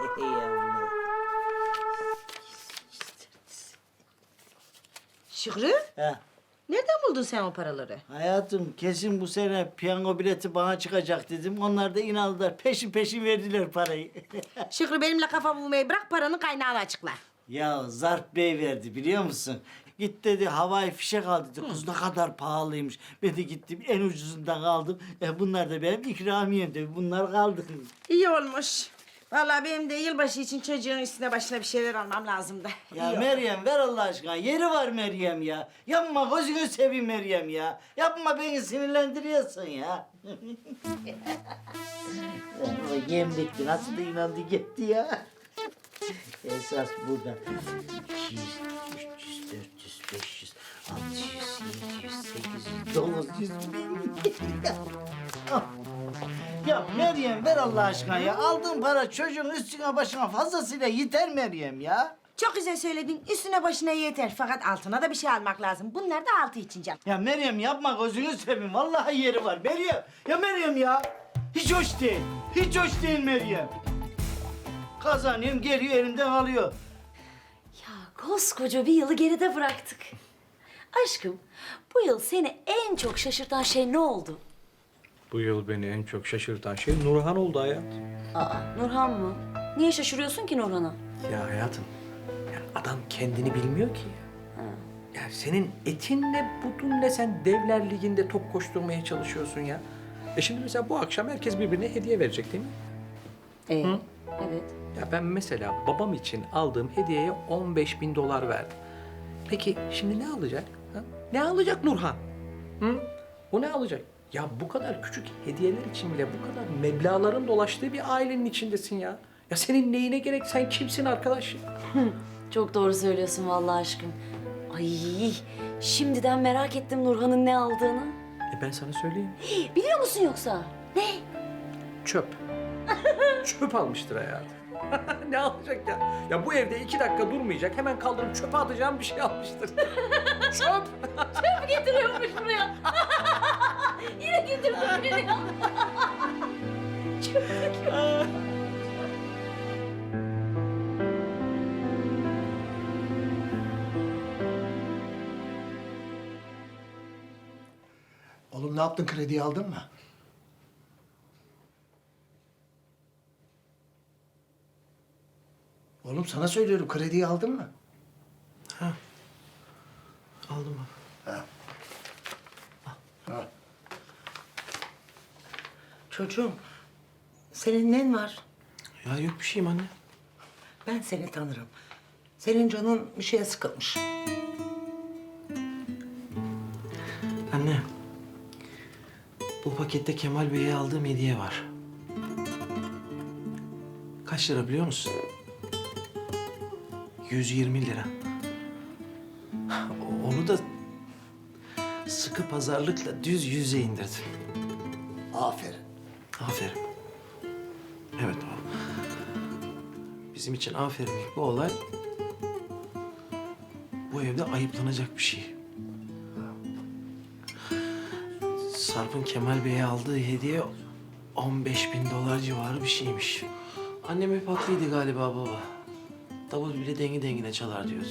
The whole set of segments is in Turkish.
Şükrü, Ha, nereden buldun sen o paraları? hayatım kesin bu sene piyango bileti bana çıkacak dedim. Onlar da inandılar. Peşin peşin verdiler parayı. Şükrü benimle kafa bulmayı bırak paranın kaynağını açıkla. ya Zarp Bey verdi biliyor musun? Git dedi havai fişek al dedi. Kız ne kadar pahalıymış. Ben de gittim en ucuzundan aldım. E bunlar da benim ikramiyem de bunlar kaldı. İyi olmuş. Vallahi benim de yılbaşı için çocuğun üstüne başına bir şeyler almam lazımdı. Ya İyi oldu. Meryem ver Allah aşkına. Yeri var Meryem ya. Yapma gözünü seveyim Meryem ya. Yapma beni sinirlendiriyorsun ya. o yemlikti nasıl da inandı gitti ya. Esas burada. 200, 300, 400, 500, 600, 700, 800, 900 bin. Meryem ver Allah aşkına ya. Aldığın para çocuğun üstüne başına fazlasıyla yeter Meryem ya. Çok güzel söyledin. Üstüne başına yeter. Fakat altına da bir şey almak lazım. Bunlar da altı için can. Ya Meryem yapma gözünü seveyim. Vallahi yeri var. Meryem. Ya Meryem ya. Hiç hoş değil. Hiç hoş değil Meryem. Kazanıyorum geliyor elimden alıyor. Ya koskoca bir yılı geride bıraktık. Aşkım, bu yıl seni en çok şaşırtan şey ne oldu? Bu yıl beni en çok şaşırtan şey Nurhan oldu hayat. Aa, Nurhan mı? Niye şaşırıyorsun ki Nurhan'a? Ya hayatım, ya adam kendini bilmiyor ki. Ya senin etin ne, budun ne sen Devler Ligi'nde top koşturmaya çalışıyorsun ya. E şimdi mesela bu akşam herkes birbirine hediye verecek değil mi? Ee, evet. Ya ben mesela babam için aldığım hediyeye 15 bin dolar verdim. Peki şimdi ne alacak? Ha? Ne alacak Nurhan? Hı? O ne alacak? Ya bu kadar küçük hediyeler için bile bu kadar meblağların dolaştığı bir ailenin içindesin ya. Ya senin neyine gerek? Sen kimsin arkadaş? Çok doğru söylüyorsun vallahi aşkım. Ay, şimdiden merak ettim Nurhan'ın ne aldığını. E ben sana söyleyeyim. Biliyor musun yoksa? Ne? Çöp. çöp almıştır hayatım. ne alacak ya? Ya bu evde iki dakika durmayacak. Hemen kaldırıp çöpe atacağım bir şey almıştır. çöp. Getiriyormuş buraya. Yine getirdim beni ya. Oğlum ne yaptın krediyi aldın mı? Oğlum sana söylüyorum krediyi aldın mı? Aldım mı? Ha. Çocuğum, senin nen var? Ya yok bir şeyim anne. Ben seni tanırım. Senin canın bir şeye sıkılmış. Anne, bu pakette Kemal Bey'e aldığım hediye var. Kaç lira biliyor musun? 120 lira. Onu da sıkı pazarlıkla düz yüze indirdim. Aferin. Aferin. Evet o. Bizim için aferin bu olay bu evde ayıplanacak bir şey. Sarp'ın Kemal Bey'e aldığı hediye 15 bin dolar civarı bir şeymiş. Annem hep haklıydı galiba baba. Davul bile dengi dengine çalar diyordu.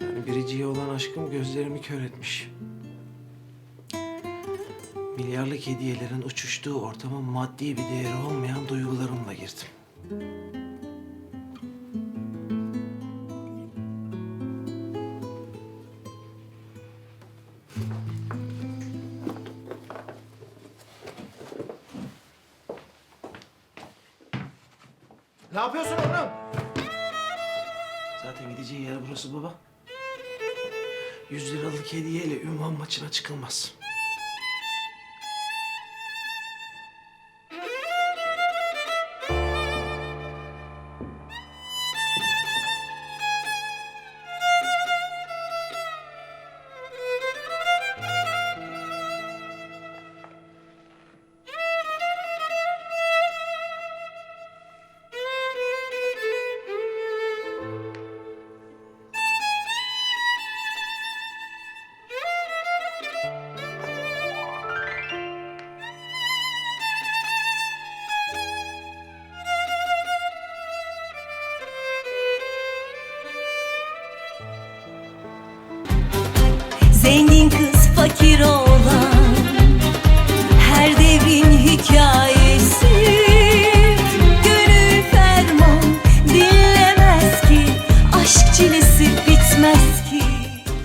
Yani biriciye olan aşkım gözlerimi kör etmiş. Milyarlık hediyelerin uçuştuğu ortama maddi bir değeri olmayan duygularımla girdim. Ne yapıyorsun oğlum? Zaten gideceği yer burası baba. Yüz liralık hediyeyle ünvan maçına çıkılmaz. quiero